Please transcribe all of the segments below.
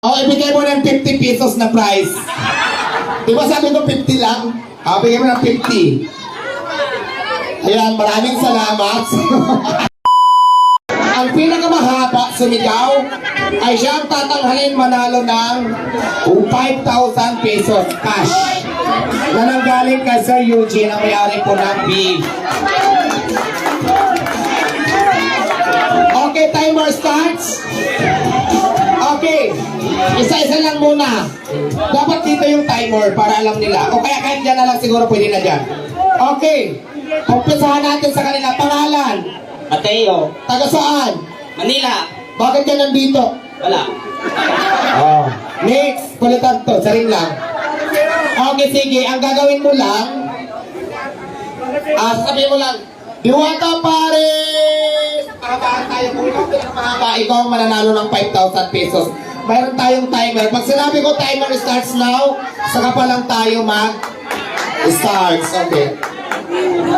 O, ibigay mo ng 50 pesos na price. Di ba sabi ko 50 lang? O, bigay mo ng 50. Ayan, maraming salamat. ang pinakamahaba sumigaw ay siyang tatanghalin manalo ng 5,000 pesos cash na nanggaling kay Sir Eugene ang may-ari po ng B. Okay, timer starts. Okay. Isa-isa lang muna. Dapat dito yung timer para alam nila. O kaya kahit dyan na lang siguro pwede na dyan. Okay. Umpisahan natin sa kanila. Pangalan. Mateo, Taga saan? Manila, Bakit ka nandito? wala. Oh. Next. Kulitan to. Saring lang. Okay, sige. Ang gagawin mo lang, ah, sabihin mo lang, Diwata pare! Pahabaan tayo kung ikaw pinakamahaba, ikaw mananalo ng 5,000 pesos. Mayroon tayong timer. Pag sinabi ko timer starts now, saka pa lang tayo mag starts. Okay.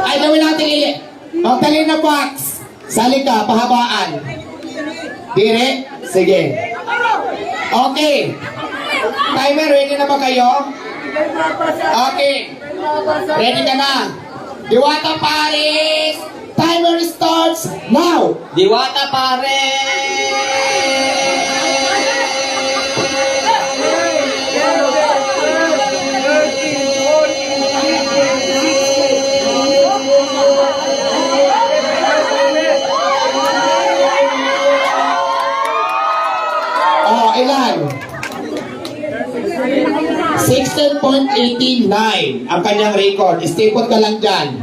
Ay, gawin natin ili. O, tali na box. Sali ka, pahabaan. Dire? Sige. Okay. Timer, ready na ba kayo? Okay. Ready ka na? Diwata Paris! Timer starts now! Diwata pare! Oh, ilan? 16.89 ang kanyang record. Stipot ka lang dyan.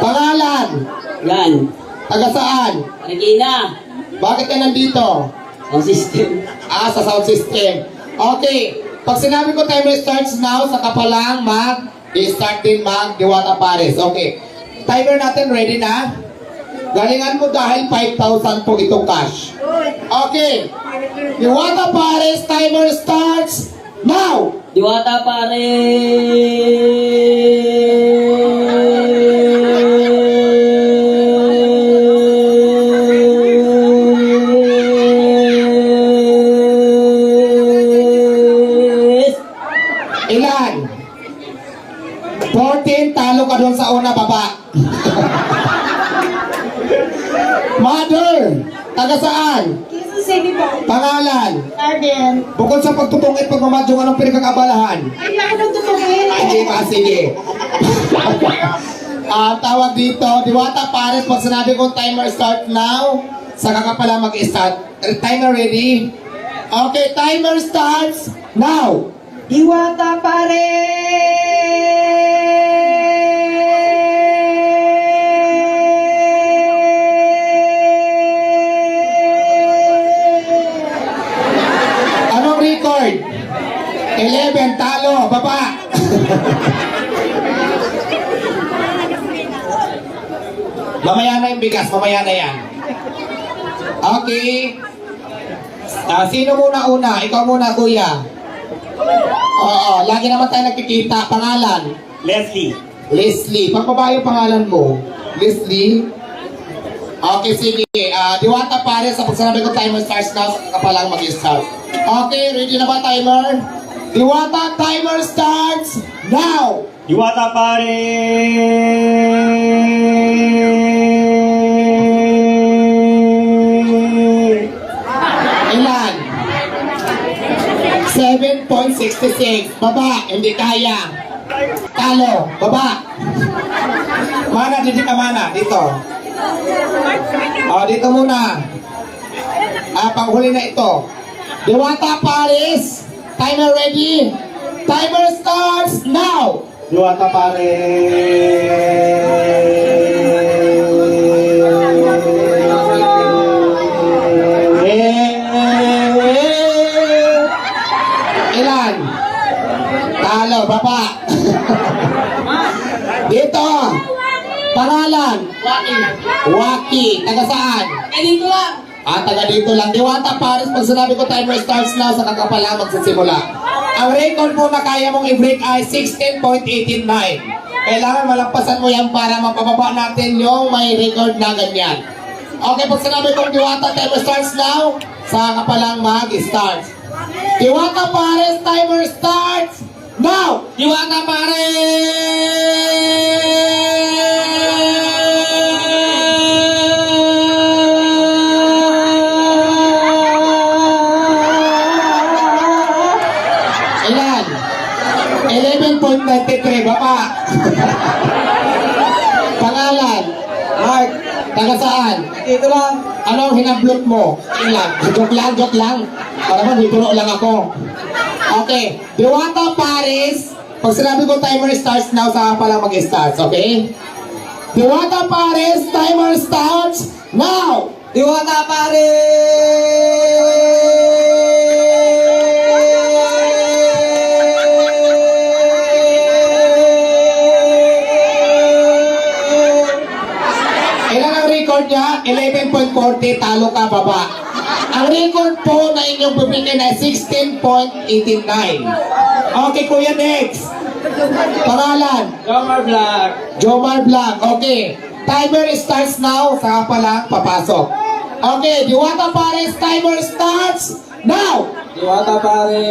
Pangalan? Yan. Taga saan? Regina. Bakit ka nandito? Ang system. Ah, sa sound system. Okay. Pag sinabi ko timer starts now, saka pa lang mag i-start din mag Diwata Pares. Okay. Timer natin ready na? Galingan mo dahil 5,000 po itong cash. Okay. Diwata Pares, timer starts now! Diwata pare! 14, talo ka doon sa una, baba. Mother, taga saan? Quezon City po. Pangalan? Garden. Bukod sa pagtutungit pagmamadyong anong pinagkakabalahan? Ay, ako nang tutungin. Sige pa, sige. Ah, tawag dito, Diwata Pares, pag sinabi kong timer start now, saka ka pala mag-start. Timer ready? Okay, timer starts now! Diwata pare! Mamaya na yung bigas, mamaya na yan. Okay. Ah, sino muna una? Ikaw muna, kuya. Oo, lagi naman tayo nagkikita. Pangalan? Leslie. Leslie. Pagbabae yung pangalan mo? Leslie? Okay, sige. Ah, Diwata pare, sa pag sinabi ko timer starts now, ka pa lang mag-start. Okay, ready na ba timer? Diwata timer starts now! Diwata pare! Ilan? 7.66. Baba, hindi kaya. Talo, baba. Mana, dito ka mana. Dito. O, dito muna. Ah, panghuli na ito. Diwata Paris. Timer ready? Timer starts now! Diwata pare! Ilan? Talo, baba. Dito. Pangalan? Waki. Waki. Taga saan? Eh, dito lang. Ah, taga dito lang. Diwata Paris, pag sinabi ko timer starts now, sa kakapala magsisimula. Ang record mo na kaya mong i-break ay 16.89. Kailangan malampasan mo yan para mapababa natin yung may record na ganyan. Okay, pag sinabi kong Diwata, timer starts now, Saka ka palang mag-start. Diwata Pares, timer starts now! Diwata Pares! 11.93, baba. Pangalan? Mark. Taga saan? Dito lang. Anong hinablot mo? Ilan? Joke lang, joke lang. Para mo, bibiro lang ako. Okay. Diwata Paris. Pag sinabi ko timer starts now, saka pa lang mag-starts, okay? Diwata Paris, timer starts now! Diwata pare! Record niya? 11.40, talo ka baba. Ang record po na inyong pipigyan ay 16.89. Okay, Kuya next. Pangalan? Jomar Vlog. Jomar Blanc. Okay. Timer starts now. Saka pa lang papasok. Okay, Diwata Pares, timer starts now! Diwata pare!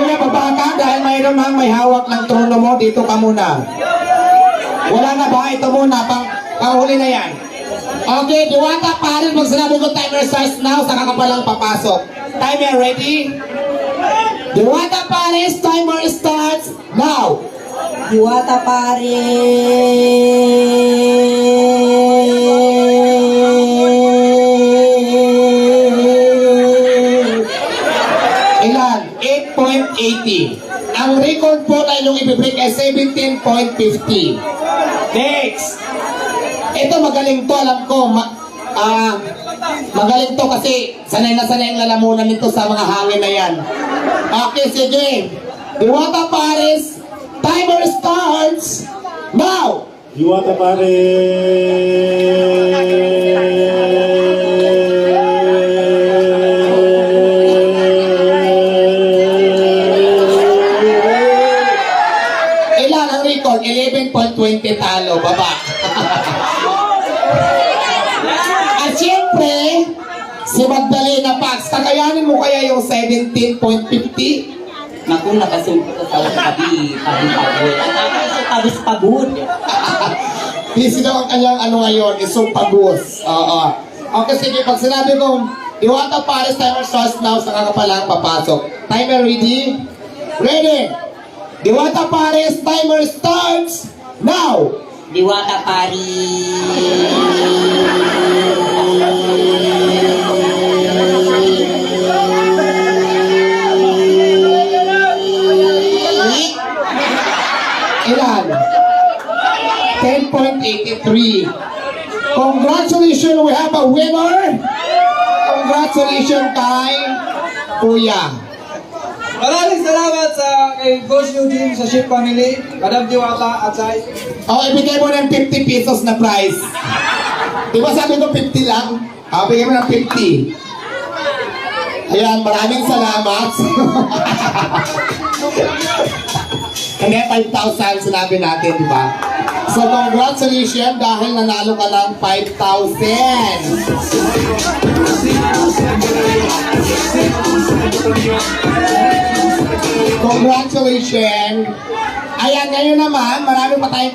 Kuya, baba ka dahil mayroon mang may hawak ng trono mo. Dito ka muna. Wala na ba? Ito muna. Pang, panghuli na yan. Okay, Diwata Pares, pag sinabi ko timer starts now, saka ka palang papasok. Timer ready? Diwata Pares, timer starts now! Diwata pare. 8.80. Ang record po na inyong ibibig ay 17.50. Next! Ito magaling to, alam ko. Ma ah, magaling to kasi sanay na sanay ang lalamunan nito sa mga hangin na yan. Okay, sige. Diwata Paris, timer starts now! Diwata pare! Si Magdalena Pax, kakayanin mo kaya yung 17.50? Naku, nakasumpot ka sa tabi, tabi pagod. Tabi pagod. Busy daw ang kanyang ano ngayon, isupagos. Oo. Okay, sige, pag sinabi kong Diwata Paris Timer starts now, sa kakapalang papasok. Timer ready? Ready! Diwata Paris Timer starts now! Diwata pari. 10.83. Congratulations, we have a winner! Congratulations kay Kuya. Maraming salamat sa kay Boss Eugene sa Ship Family, Madam Diwata at sa O, ibigay mo ng 50 pesos na prize. Di ba sabi ko 50 lang? O, bigay mo ng 50. Ayan, maraming salamat. Hindi, 5,000 sinabi natin, di ba? So, congratulations dahil nanalo ka ng 5,000. Congratulations! Ayan, ngayon naman, marami pa tayong